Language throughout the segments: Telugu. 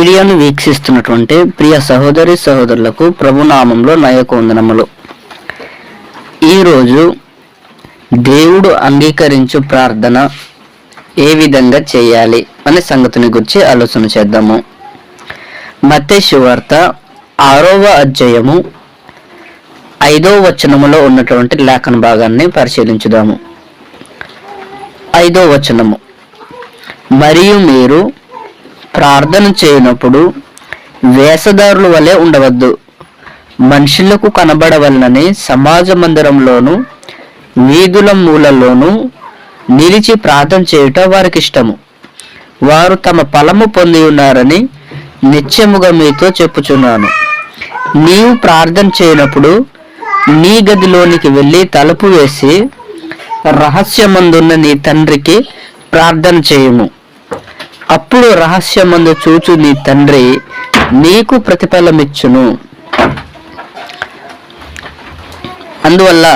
వీడియోను వీక్షిస్తున్నటువంటి ప్రియ సహోదరి సహోదరులకు ప్రభునామంలో నయక వందనములు ఈరోజు దేవుడు అంగీకరించు ప్రార్థన ఏ విధంగా చేయాలి అనే సంగతిని గురించి ఆలోచన చేద్దాము. మత్తయి శివార్త ఆరవ అధ్యాయము ఐదవ వచనములో ఉన్నటువంటి లేఖన భాగాన్ని పరిశీలించుదాము. ఐదో వచనము. మరియు మీరు ప్రార్థన చేయనప్పుడు వేషధారుల వలె ఉండవద్దు. మనుషులకు కనబడవలనని సమాజ మందిరంలోను వీధుల మూలలోను నిలిచి ప్రార్థన చేయుట వారికి ఇష్టము వారు తమ ఫలము పొంది ఉన్నారని నిత్యముగా మీతో చెప్పుచున్నాను. నీవు ప్రార్థన చేయనప్పుడు నీ గదిలోనికి వెళ్ళి తలుపు వేసి రహస్యమందున్న నీ తండ్రికి ప్రార్థన చేయము. అప్పుడు రహస్యమందు చూచు నీ తండ్రి నీకు ప్రతిఫలమిచ్చును. అందువల్ల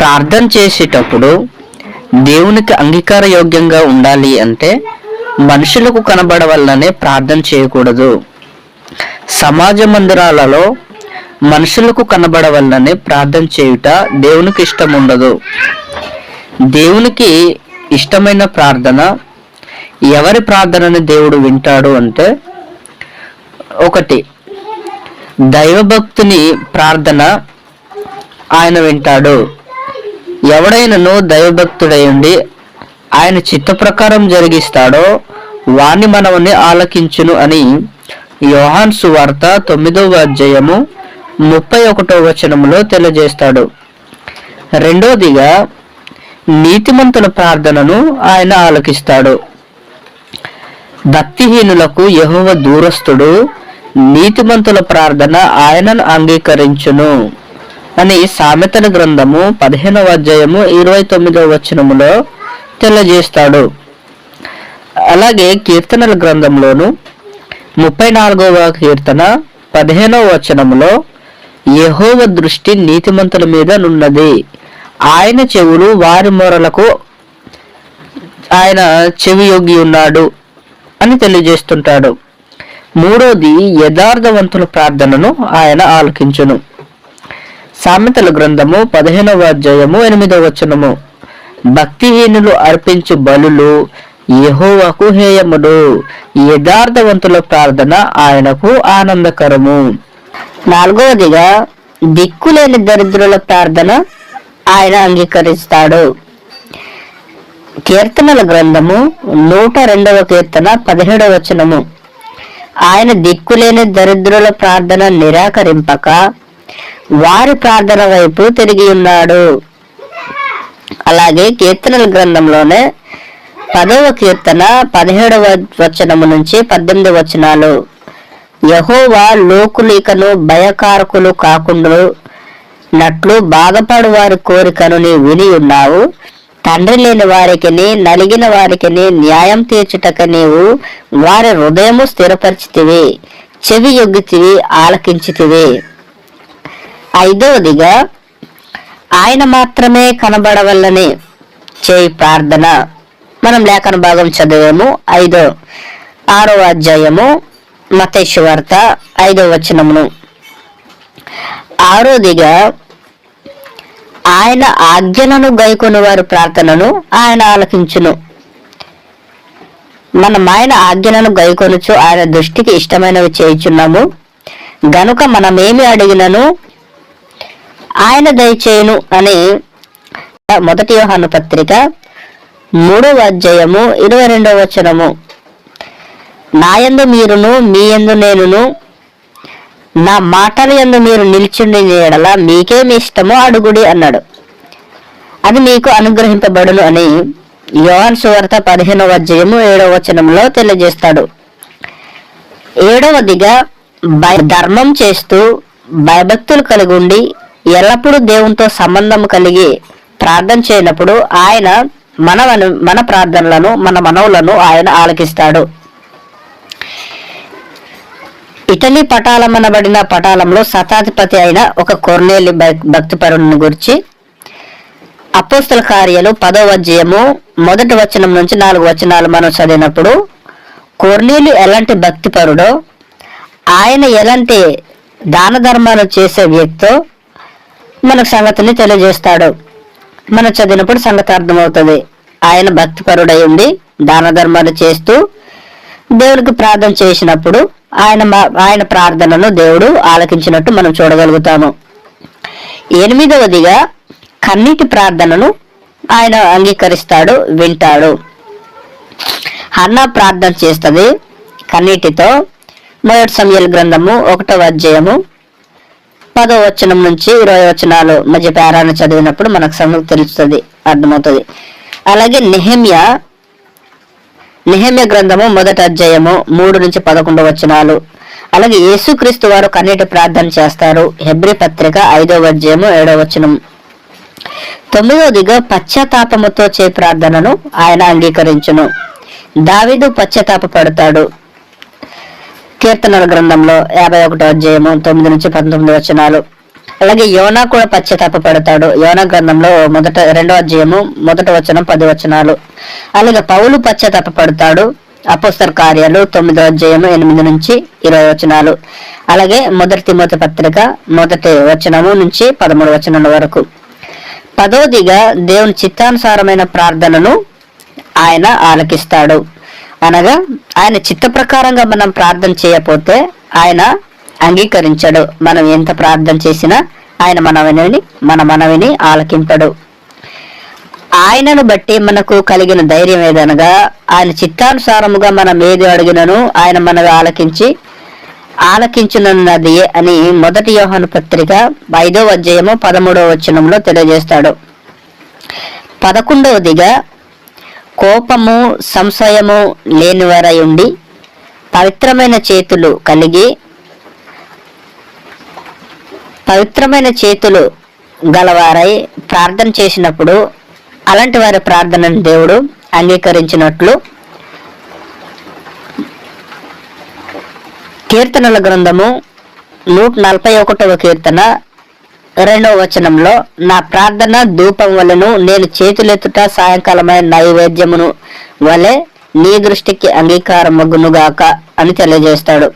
ప్రార్థన చేసేటప్పుడు దేవునికి అంగీకార యోగ్యంగా ఉండాలి అంటే మనుషులకు కనబడవల్లనే ప్రార్థన చేయకూడదు. సమాజ మందిరాలలో మనుషులకు కనబడవల్లనే ప్రార్థన చేయుట దేవునికి ఇష్టం ఉండదు దేవునికి ఇష్టమైన ప్రార్థన ఎవరి ప్రార్థనని దేవుడు వింటాడు అంటే ఒకటి దైవభక్తుని ప్రార్థన ఆయన వింటాడు. ఎవడైనను దైవభక్తుడై ఉండి ఆయన చిత్త ప్రకారం జరిగిస్తాడో వాణ్ణి మనవని ఆలకించును అని యోహాన్ సువార్త తొమ్మిదవ అధ్యాయము ముప్పై ఒకటో వచనములో తెలియజేస్తాడు. రెండోదిగా నీతిమంతుల ప్రార్థనను ఆయన ఆలకిస్తాడు. భక్తిహీనులకు యహోవ దూరస్తుడు నీతిమంతుల ప్రార్థన ఆయనను అంగీకరించును అని సామెతల గ్రంథము పదిహేనవ అధ్యాయము ఇరవై తొమ్మిదవ వచనములో తెలియజేస్తాడు. అలాగే కీర్తనల గ్రంథంలోను ముప్పై నాలుగవ కీర్తన పదిహేనవ వచనములో యహోవ దృష్టి నీతిమంతుల మీద నున్నది. ఆయన చెవులు వారి మొరలకు ఆయన చెవి యొగ్గి ఉన్నాడు. అని తెలియజేస్తుంటాడు. మూడోది యథార్థవంతుల ప్రార్థనను ఆయన ఆలకించును. సామెతల గ్రంథము పదిహేనవ అధ్యాయము ఎనిమిదవ వచనము. భక్తిహీనులు అర్పించు బలులు యహోవకు హేయముడు యథార్థవంతుల ప్రార్థన ఆయనకు ఆనందకరము. నాలుగవదిగా దిక్కులేని దరిద్రుల ప్రార్థన ఆయన అంగీకరిస్తాడు. కీర్తనల గ్రంథము నూట రెండవ కీర్తన పదిహేడవ వచనము. ఆయన దిక్కులేని దరిద్రుల ప్రార్థన నిరాకరింపక వారి ప్రార్థన వైపు తిరిగి ఉన్నాడు. అలాగే కీర్తనల గ్రంథంలోనే పదవ కీర్తన పదిహేడవ వచనము నుంచి పద్దెనిమిది వచనాలు. యహోవా లోకులికను భయకారకులు కాకుండా నట్లు బాధపడు వారి కోరికను నీ విని ఉన్నావు. తండ్రి లేని వారికి నలిగిన వారికి న్యాయం తీర్చుటక నీవు వారి హృదయము స్థిరపరిచితివి చెవి యొగ్గితివి ఆలకించితివి. ఐదవదిగా ఆయన మాత్రమే కనబడవల్లని చేయి ప్రార్థన. మనం లేఖన భాగం చదివాము. ఐదో ఆరో అధ్యాయము మతేశ్వార్త ఐదో వచనమును. ఆరోదిగా ఆయన ఆజ్ఞలను గైకొని వారి ప్రార్థనను ఆయన ఆలకించును. మనం ఆయన ఆజ్ఞలను గైకొనుచు ఆయన దృష్టికి ఇష్టమైనవి చేయుచున్నాము. గనుక మనమేమి అడిగినను ఆయన దయచేయును అని మొదటి యోహాను పత్రిక మూడవ అధ్యాయము ఇరవై రెండవ వచనము. నాయందు మీరును మీ యందు నేనును నా మాటల ఎందు మీరు నిల్చుండి ఎడల మీకేమి ఇష్టమో అడుగుడి అన్నాడు. అది మీకు అనుగ్రహింపబడును అని యోహాన్ సువార్త పదిహేనవ అధ్యాయము ఏడవ వచనంలో తెలియజేస్తాడు. ఏడవదిగా ధర్మం చేస్తూ భయభక్తులు కలిగి ఉండి ఎల్లప్పుడూ దేవునితో సంబంధం కలిగి ప్రార్థన చేయనప్పుడు ఆయన మన మన ప్రార్థనలను మన మనవులను ఆయన ఆలకిస్తాడు. ఇటలీ పటాలమనబడిన పటాలంలో శతాధిపతి అయిన ఒక కొర్నేలి భక్తిపరుని గురించి అపోస్తల కార్యాలు పదో అధ్యాయము మొదటి వచనం నుంచి నాలుగు వచనాలు మనం చదివినప్పుడు కొర్నేలు ఎలాంటి భక్తిపరుడో ఆయన ఎలాంటి దాన ధర్మాలు చేసే వ్యక్తో మనకు సంగతిని తెలియజేస్తాడు. మనం చదివినప్పుడు సంగతి అర్థమవుతుంది. ఆయన భక్తిపరుడై ఉండి దాన ధర్మాలు చేస్తూ దేవుడికి ప్రార్థన చేసినప్పుడు ఆయన మా- ఆయన ప్రార్థనను దేవుడు ఆలకించినట్టు మనం చూడగలుగుతాము. ఎనిమిదవదిగా కన్నీటి ప్రార్థనను ఆయన అంగీకరిస్తాడు వింటాడు. అన్న ప్రార్థన చేస్తుంది కన్నీటితో. మొదటి సమయాల గ్రంథము ఒకటవ అధ్యాయము పదో వచనం నుంచి ఇరవై వచనాలు మధ్య పేరాన్ని చదివినప్పుడు మనకు సంగతి తెలుస్తుంది అర్థమవుతుంది. అలాగే నెహమ్య నిహమ్య గ్రంథము మొదటి అధ్యాయము మూడు నుంచి పదకొండు వచనాలు. అలాగే యేసుక్రీస్తు వారు కన్నీటి ప్రార్థన చేస్తారు. హెబ్రి పత్రిక ఐదవ అధ్యాయము ఏడవ వచనం. తొమ్మిదవదిగా పశ్చాత్తాపముతో చే ప్రార్థనను ఆయన అంగీకరించును. దావిదు పశ్చాత్తాప పడతాడు కీర్తనల గ్రంథంలో యాభై ఒకటో అధ్యాయము తొమ్మిది నుంచి పంతొమ్మిది వచనాలు. అలాగే యోనా కూడా పశ్చాత్తాప పడతాడు యోనా గ్రంథంలో మొదట రెండో అధ్యాయము మొదట వచనం పది వచనాలు. అలాగే పౌలు పశ్చాత్తాప పడతాడు అపోస్తర్ కార్యాలు తొమ్మిదో అధ్యాయము ఎనిమిది నుంచి ఇరవై వచనాలు. అలాగే మొదటి తిమోతి పత్రిక మొదటి వచనము నుంచి పదమూడు వచనాల వరకు. పదోదిగా దేవుని చిత్తానుసారమైన ప్రార్థనను ఆయన ఆలకిస్తాడు. అనగా ఆయన చిత్త ప్రకారంగా మనం ప్రార్థన చేయకపోతే ఆయన అంగీకరించడు. మనం ఎంత ప్రార్థన చేసినా ఆయన మనవిని మన మనవిని ఆలకింపడు. ఆయనను బట్టి మనకు కలిగిన ధైర్యం ఏదనగా ఆయన చిత్తానుసారముగా మనం ఏది అడిగినను ఆయన మనవి ఆలకించి ఆలకించునున్నది అని మొదటి యోహాను పత్రిక ఐదో అధ్యాయము పదమూడవ వచనంలో తెలియజేస్తాడు. పదకొండవదిగా కోపము సంశయము లేనివారై ఉండి పవిత్రమైన చేతులు కలిగి పవిత్రమైన చేతులు గలవారై ప్రార్థన చేసినప్పుడు అలాంటి వారి ప్రార్థనను దేవుడు అంగీకరించినట్లు కీర్తనల గ్రంథము నూట నలభై ఒకటవ కీర్తన రెండవ వచనంలో నా ప్రార్థన ధూపం వలను నేను చేతులెత్తుట సాయంకాలమైన నైవేద్యమును వలె నీ దృష్టికి అంగీకారమగునుగాక అని తెలియజేస్తాడు.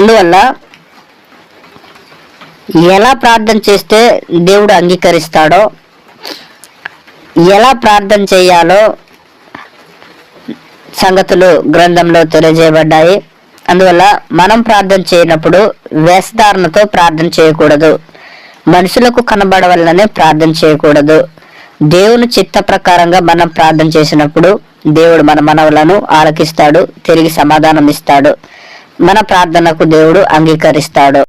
అందువల్ల ఎలా ప్రార్థన చేస్తే దేవుడు అంగీకరిస్తాడో ఎలా ప్రార్థన చేయాలో సంగతులు గ్రంథంలో తెలియజేయబడ్డాయి. అందువల్ల మనం ప్రార్థన చేయనప్పుడు వేషధారణతో ప్రార్థన చేయకూడదు. మనుషులకు కనబడవల్లనే ప్రార్థన చేయకూడదు. దేవుని చిత్త ప్రకారంగా మనం ప్రార్థన చేసినప్పుడు దేవుడు మన మనవులను ఆలకిస్తాడు తిరిగి సమాధానం ఇస్తాడు మన ప్రార్థనకు దేవుడు అంగీకరిస్తాడు.